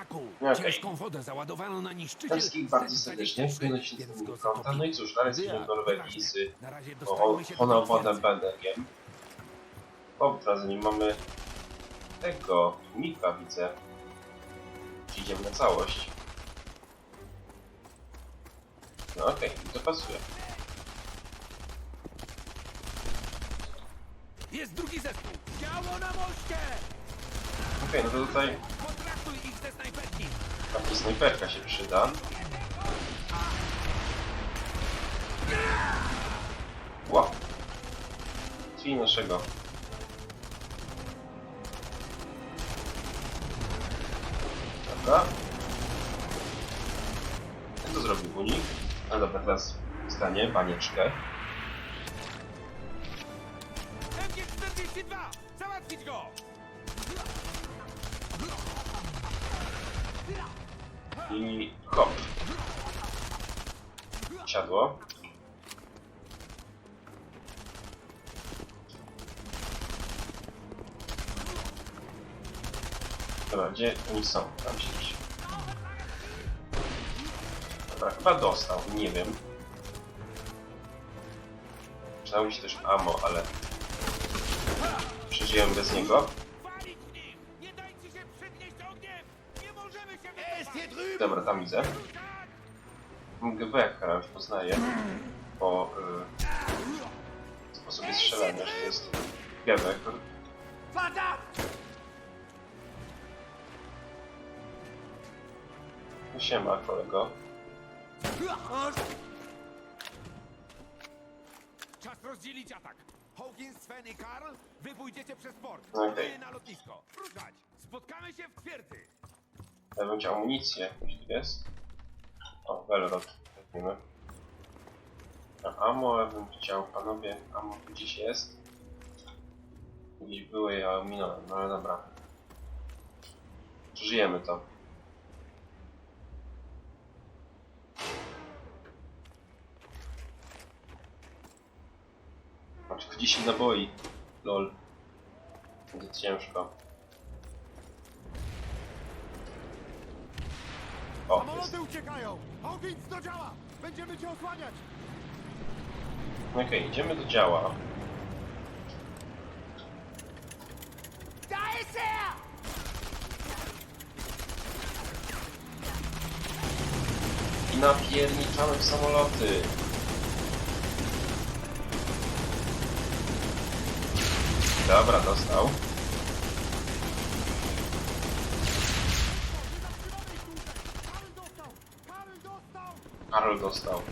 smaku. Okej. Ciężką wodę załadowano na niszczyciel. Wszystkich bardzo serdecznie. Wpłynąć się z Więc tym go konta. No i cóż, w Norwegii z Na razie o, dostajmy się do Honorwonem twierdzy. Bendergiem. O, teraz nim mamy tego Mika widzę. Czy Idziemy na całość. No okej, to pasuje. Jest drugi zespół. Działo na moście! Okej, no to tutaj Tam snajperka się przyda. Wow. Czyli naszego. Dobra. Jak to zrobił unik? No dobra, teraz stanie banieczkę. MG-42! Załatwić go! I hop. Siadło. Dobra, gdzie oni są? Tam się gdzieś. Dobra, chyba dostał, nie wiem. Przydało się też ammo, ale przeżyłem bez niego. Dobra, tam widzę. MGB już poznaję po y, sposobie strzelania, że jest Gebek. No Siema, kolego. Czas rozdzielić atak. Hawkins, Sven i Karl, wy pójdziecie przez port. Okej. Wy na lotnisko. Ruszać! Spotkamy się w twierdzy. Chciał amunicję, jeśli jest. O, Velrod, weźmiemy. A ammo ja bym chciał, panowie, ammo tu gdzieś jest. Gdzieś były, ja ominąłem, no ale dobra. Przeżyjemy to. Ma 40 naboi. Lol. Będzie ciężko. O, jest. Samoloty uciekają! Hawkins do działa! Będziemy cię osłaniać! Okej, idziemy do działa. Da ist er! I napierniczamy w samoloty. Dobra, dostał. Karl dostał! Karl dostał! Karol dostał.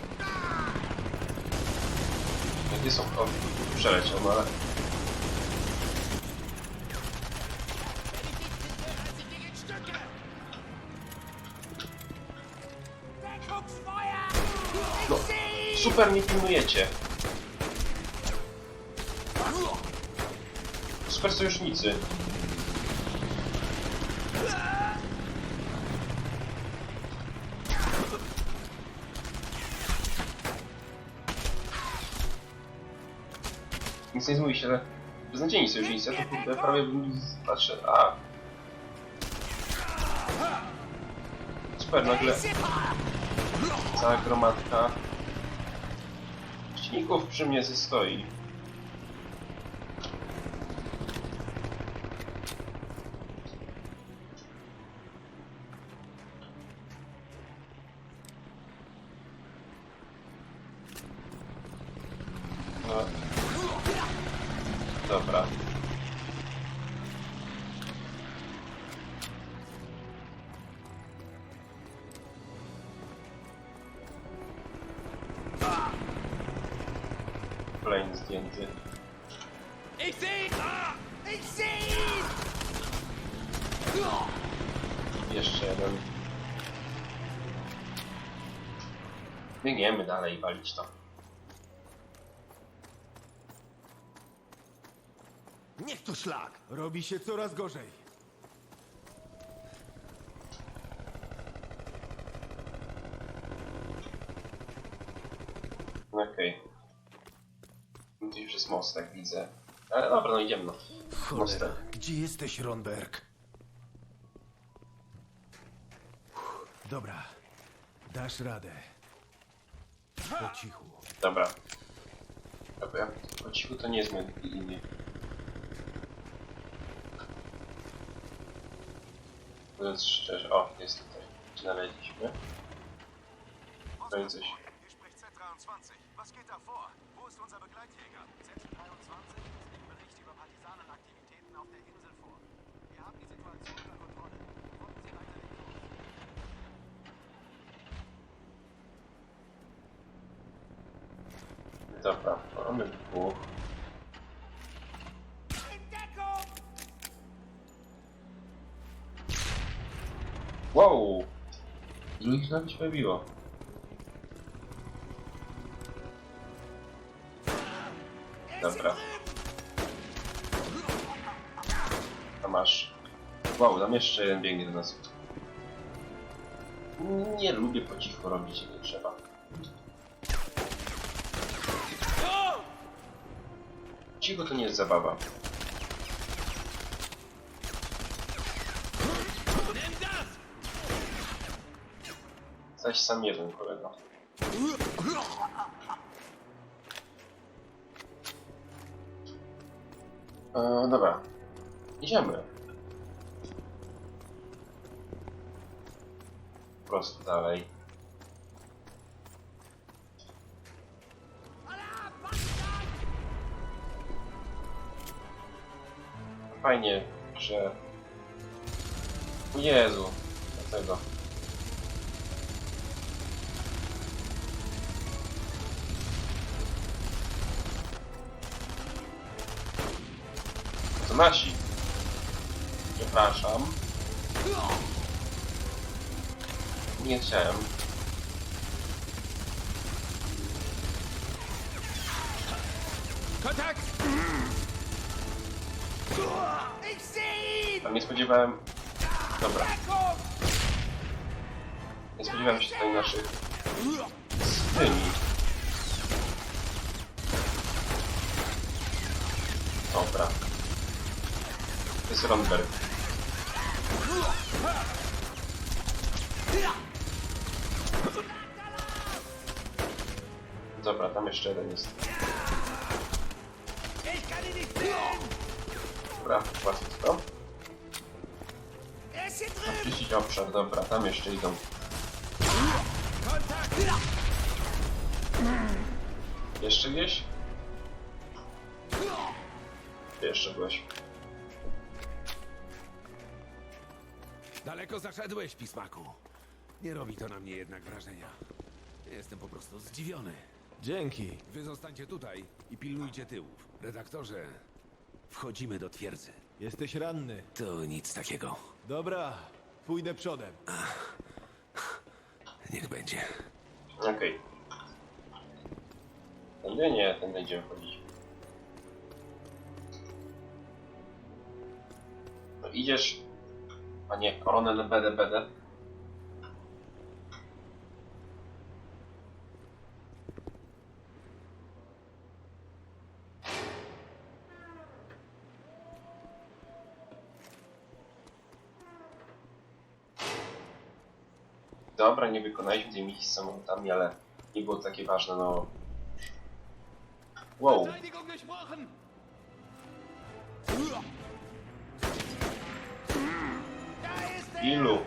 Gdzie są? O, przeleciał, no ale... No, super mnie pilnujecie. Super sojusznicy. Nic nie zmówi się, ale beznadziejni sojusznicy, to kurde prawie bym... Patrzę, a... Super, nagle... Cała gromadka... Przeciwników przy mnie stoi. No. Dobra. Kolejny zdjęty. Jeszcze jeden. Biegniemy dalej walić to. Niech to szlak! Robi się coraz gorzej. Okej. Gdzieś przez mostek widzę. Ale dobra, no idziemy no. Mostek. Gdzie jesteś, Ronberg? Dobra. Dasz radę. Po cichu. Dobra. Dobra, po cichu to nie jest moje imię. Mówiąc szczerze, o, jest tutaj. Znaleźliśmy. To jest coś. Hier spricht Z-23. Was geht da vor? Wo ist unser Begleitjäger? Z-23 liegt Bericht über Partisanenaktivitäten auf der Insel vor. Wir haben die Situation unter Kontrolle. Folgen Sie weiter den Kurs. Dobra, mamy dwóch. Ilu ich nawet się pojawiło? Dobra. Masz. Wow, tam jeszcze jeden biegnie do nas. Nie lubię po cichu robić, nie trzeba. Cicho to nie jest zabawa. Zaś sam jeden kolega. E, dobra. Idziemy. Po prostu dalej. Fajnie, że... Jezu, dlatego. Nasi. Przepraszam. Nie chciałem. Kontakt! A nie spodziewałem... Dobra. Nie spodziewałem się tutaj naszych... Z tymi. Dobra. To jest Ronberg. Dobra, tam jeszcze jeden jest. Dobra, łatwo to. Er ist hier drin! Czyścić obszar, dobra, tam jeszcze idą. Jeszcze gdzieś? Jeszcze byłeś. Daleko zaszedłeś, pismaku. Nie robi to na mnie jednak wrażenia. Jestem po prostu zdziwiony. Dzięki. Wy zostańcie tutaj i pilnujcie tyłów. Redaktorze, wchodzimy do twierdzy. Jesteś ranny. To nic takiego. Dobra, pójdę przodem. Niech będzie. Okej. Tędy nie, tędy będziemy chodzić. No idziesz... A nie, koronel BD. Dobra, nie wykonaliśmy tej misji z samolotami, ale nie było takie ważne, no. Wow, ilu?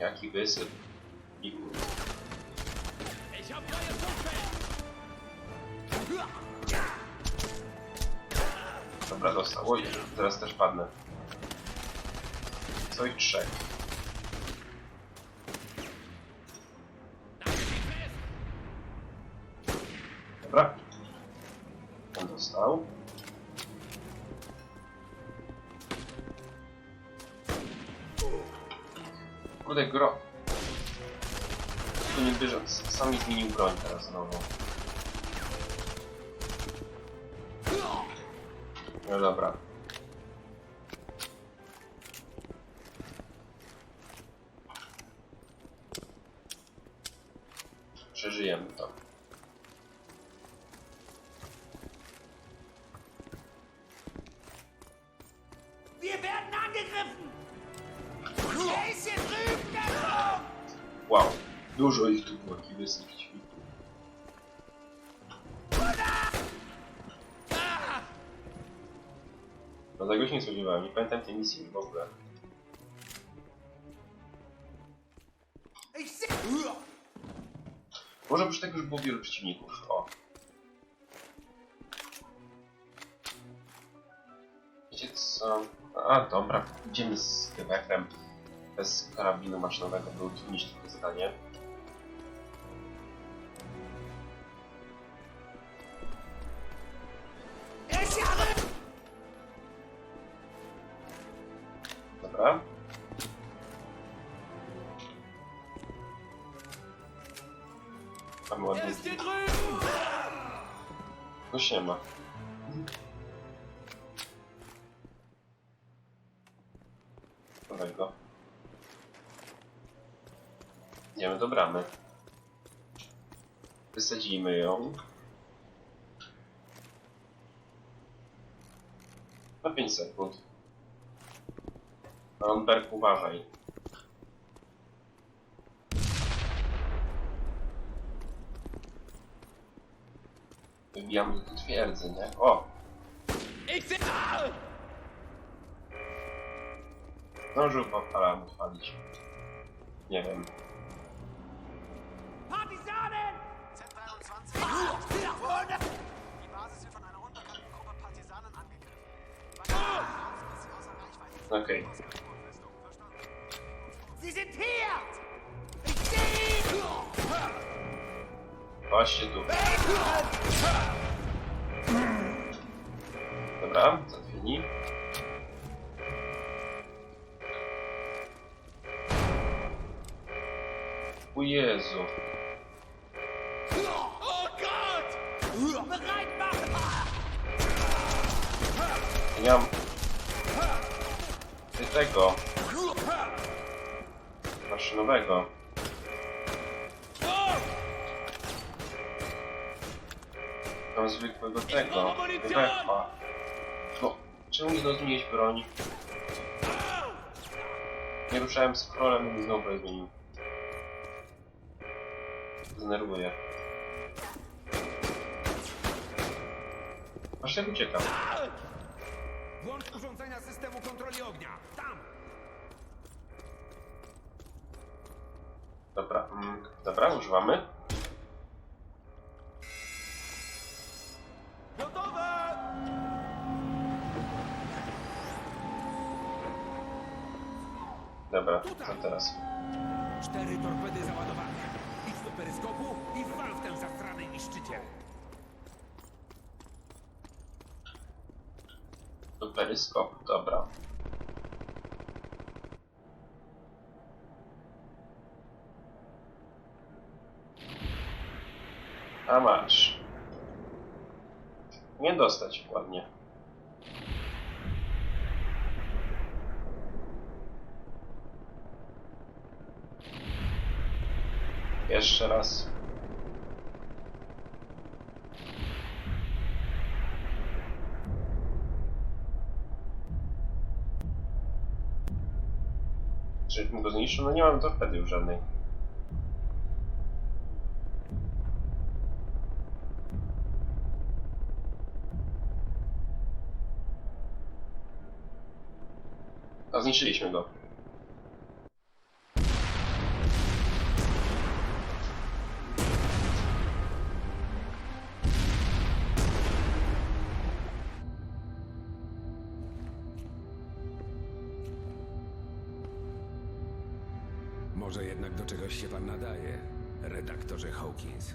Jaki wysyp? Ilu? Dobra, dostał. Oj, teraz też padnę. Co i trzech. Kurde, gro... Tu nie bierze... Sami zmienił broń teraz znowu. No dobra. Wow, dużo ich tu było, kibysów przeciwników. No tego się nie spodziewałem, nie pamiętam tej misji w ogóle. Może przy tego już było wielu przeciwników, o. Wiecie co? A, dobra, idziemy z Quebecem. Bez karabinu maszynowego było trudniejsze tylko zadanie. Dobra. Mamy ładnie. No się ma. Idziemy do bramy. Wysadzimy ją. Na 5 sekund. Lundberg, uważaj. Wybijamy do twierdzy, nie? O! Zdążył po palam odpalić. Nie wiem. Okej. Ihn! Właśnie tu. Dobra, zatwieni. O Jezu. Ja mam... Tego. Maszynowego. Mam zwykłego tego. Wefa. No, czemu nie zrozumieć broń? Nie ruszałem scrollem i znowu zmienił. Zdenerwuję. Aż jak uciekam. Włącz urządzenia systemu kontroli ognia. Tam! Dobra, mm, dobra, używamy. Gotowe! Dobra, co teraz? Cztery torpedy załadowane. Idź do peryskopu i wal w ten zastrany niszczyciel. Do peryskop, dobra. A masz. Nie dostać ładnie. Jeszcze raz. Żebym go zniszczył? No nie mam torpedy już żadnej. A zniszczyliśmy go. Może jednak do czegoś się pan nadaje, redaktorze Hawkins.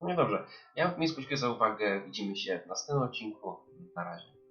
No dobrze. Ja w miejscu za uwagę. Widzimy się w następnym odcinku. Na razie.